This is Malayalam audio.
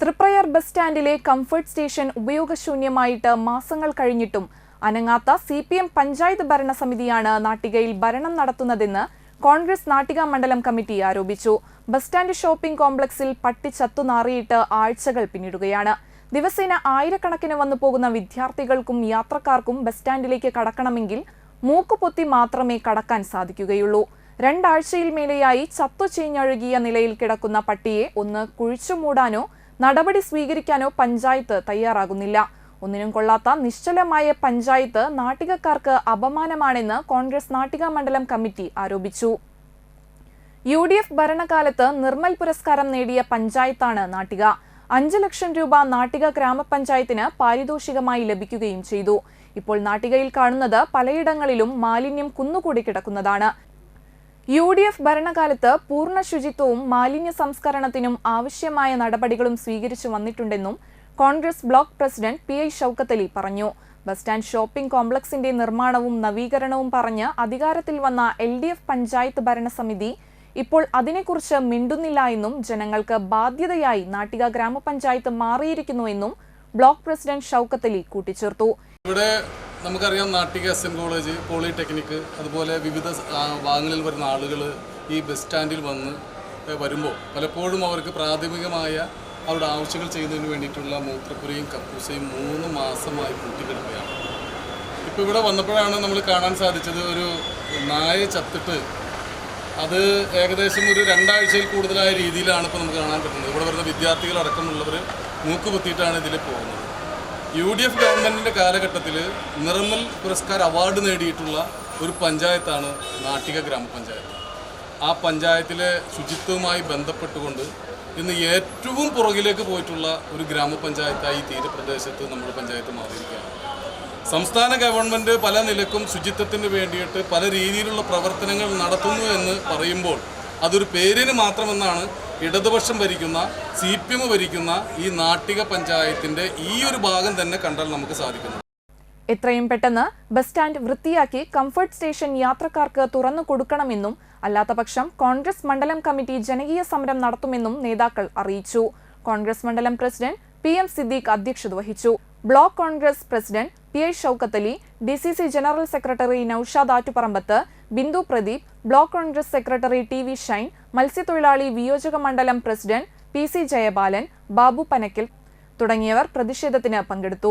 തൃപ്രയാർ ബസ് സ്റ്റാൻഡിലെ കംഫർട്ട് സ്റ്റേഷൻ ഉപയോഗശൂന്യമായിട്ട് മാസങ്ങൾ കഴിഞ്ഞിട്ടും അനങ്ങാത്ത സി പി എം പഞ്ചായത്ത് ഭരണസമിതിയാണ് നാട്ടികയിൽ ഭരണം നടത്തുന്നതെന്ന് കോൺഗ്രസ് നാട്ടിക മണ്ഡലം കമ്മിറ്റി ആരോപിച്ചു. ബസ് സ്റ്റാൻഡ് ഷോപ്പിംഗ് കോംപ്ലക്സിൽ പട്ടി ചത്തുനാറിയിട്ട് ആഴ്ചകൾ പിന്നിടുകയാണ്. ദിവസേന ആയിരക്കണക്കിന് വന്നു പോകുന്ന വിദ്യാർത്ഥികൾക്കും യാത്രക്കാർക്കും ബസ് സ്റ്റാൻഡിലേക്ക് കടക്കണമെങ്കിൽ മൂക്കുപൊത്തി മാത്രമേ കടക്കാൻ സാധിക്കുകയുള്ളൂ. രണ്ടാഴ്ചയിൽ മേലെയായി ചത്തു ചീഞ്ഞഴുകിയ നിലയിൽ കിടക്കുന്ന പട്ടിയെ ഒന്ന് കുഴിച്ചുമൂടാനോ നടപടി സ്വീകരിക്കാനോ പഞ്ചായത്ത് തയ്യാറാകുന്നില്ല. ഒന്നിനും കൊള്ളാത്ത നിശ്ചലമായ പഞ്ചായത്ത് നാട്ടികക്കാർക്ക് അപമാനമാണെന്ന് കോൺഗ്രസ് നാട്ടിക മണ്ഡലം കമ്മിറ്റി ആരോപിച്ചു. യു ഡി എഫ് ഭരണകാലത്ത് നിർമ്മൽ പുരസ്കാരം നേടിയ പഞ്ചായത്താണ് നാട്ടിക. അഞ്ച് ലക്ഷം രൂപ നാട്ടിക ഗ്രാമപഞ്ചായത്തിന് പാരിതോഷികമായി ലഭിക്കുകയും ചെയ്തു. ഇപ്പോൾ നാട്ടികയിൽ കാണുന്നത് പലയിടങ്ങളിലും മാലിന്യം കുന്നുകൂടി കിടക്കുന്നതാണ്. യു ഡി എഫ് ഭരണകാലത്ത് പൂർണ ശുചിത്വവും മാലിന്യ സംസ്കരണത്തിനും ആവശ്യമായ നടപടികളും സ്വീകരിച്ചു വന്നിട്ടുണ്ടെന്നും Congress block president P I Shoukathali പറഞ്ഞു. ബസ് സ്റ്റാൻഡ് ഷോപ്പിംഗ് കോംപ്ലക്സിന്റെ നിർമ്മാണവും നവീകരണവും പറഞ്ഞ് അധികാരത്തിൽ വന്ന എൽ ഡി എഫ് പഞ്ചായത്ത് ഭരണസമിതി ഇപ്പോൾ അതിനെക്കുറിച്ച് മിണ്ടുന്നില്ല എന്നും ജനങ്ങൾക്ക് ബാധ്യതയായി നാട്ടിക ഗ്രാമപഞ്ചായത്ത് മാറിയിരിക്കുന്നുവെന്നും ബ്ലോക്ക് പ്രസിഡന്റ് ഷൌക്കത്തലി കൂട്ടിച്ചേർത്തു. നമുക്കറിയാം Nattika S N college polytechnic അതുപോലെ വിവിധ ഭാഗങ്ങളിൽ വരുന്ന ആളുകൾ ഈ ബസ് സ്റ്റാൻഡിൽ വന്ന് വരുമ്പോൾ പലപ്പോഴും അവർക്ക് പ്രാഥമികമായ അവരുടെ ആവശ്യങ്ങൾ ചെയ്യുന്നതിന് വേണ്ടിയിട്ടുള്ള മൂത്രപ്പുരയും കക്കൂസയും മൂന്ന് മാസമായി കൂട്ടിക്കിടക്കുകയാണ് ഇപ്പോൾ ഇവിടെ വന്നപ്പോഴാണ് നമ്മൾ കാണാൻ സാധിച്ചത് ഒരു നായ ചത്തിട്ട് അത് ഏകദേശം ഒരു രണ്ടാഴ്ചയിൽ കൂടുതലായ രീതിയിലാണ് ഇപ്പോൾ നമുക്ക് കാണാൻ പറ്റുന്നത്. ഇവിടെ വരുന്ന വിദ്യാർത്ഥികളടക്കമുള്ളവർ മൂക്ക് കുത്തിയിട്ടാണ് ഇതിൽ പോകുന്നത്. യു ഡി എഫ് ഗവൺമെന്റിന്റെ കാലഘട്ടത്തിൽ നിർമ്മൽ പുരസ്കാർ അവാർഡ് നേടിയിട്ടുള്ള ഒരു പഞ്ചായത്താണ് നാട്ടിക ഗ്രാമപഞ്ചായത്ത്. ആ പഞ്ചായത്തിലെ ശുചിത്വവുമായി ബന്ധപ്പെട്ടുകൊണ്ട് ഇന്ന് ഏറ്റവും പുറകിലേക്ക് പോയിട്ടുള്ള ഒരു ഗ്രാമപഞ്ചായത്തായി തീരപ്രദേശത്ത് നമ്മുടെ പഞ്ചായത്ത് മാറിയിരിക്കുകയാണ്. സംസ്ഥാന ഗവൺമെന്റ് പല നിലക്കും ശുചിത്വത്തിന് വേണ്ടിയിട്ട് പല രീതിയിലുള്ള പ്രവർത്തനങ്ങൾ നടത്തുന്നു എന്ന് പറയുമ്പോൾ അതൊരു പേരിന് മാത്രമെന്നാണ് ഇടതുപക്ഷം ഭരിക്കുന്ന സി പി എം ഭരിക്കുന്ന ഈ നാട്ടിക പഞ്ചായത്തിന്റെ ഈ ഒരു ഭാഗം തന്നെ കണ്ടാൽ നമുക്ക് സാധിക്കുന്നു. എത്രയും പെട്ടെന്ന് ബസ് സ്റ്റാൻഡ് വൃത്തിയാക്കി കംഫർട്ട് സ്റ്റേഷൻ യാത്രക്കാർക്ക് തുറന്നു കൊടുക്കണമെന്നും അല്ലാത്തപക്ഷം കോൺഗ്രസ് മണ്ഡലം കമ്മിറ്റി ജനകീയ സമരം നടത്തുമെന്നും നേതാക്കൾ അറിയിച്ചു. കോൺഗ്രസ് മണ്ഡലം പ്രസിഡന്റ് പി എം സിദ്ദീഖ് അധ്യക്ഷത വഹിച്ചു. Block Congress president P I Shoukathali D C C general secretary Noushad Attuparambath Bindu Pradeep block Congress secretary T V Shine മത്സ്യത്തൊഴിലാളി വിയോജക മണ്ഡലം president P C Jayabalan Babu Panakkil തുടങ്ങിയവർ പ്രതിഷേധത്തിന് പങ്കെടുത്തു.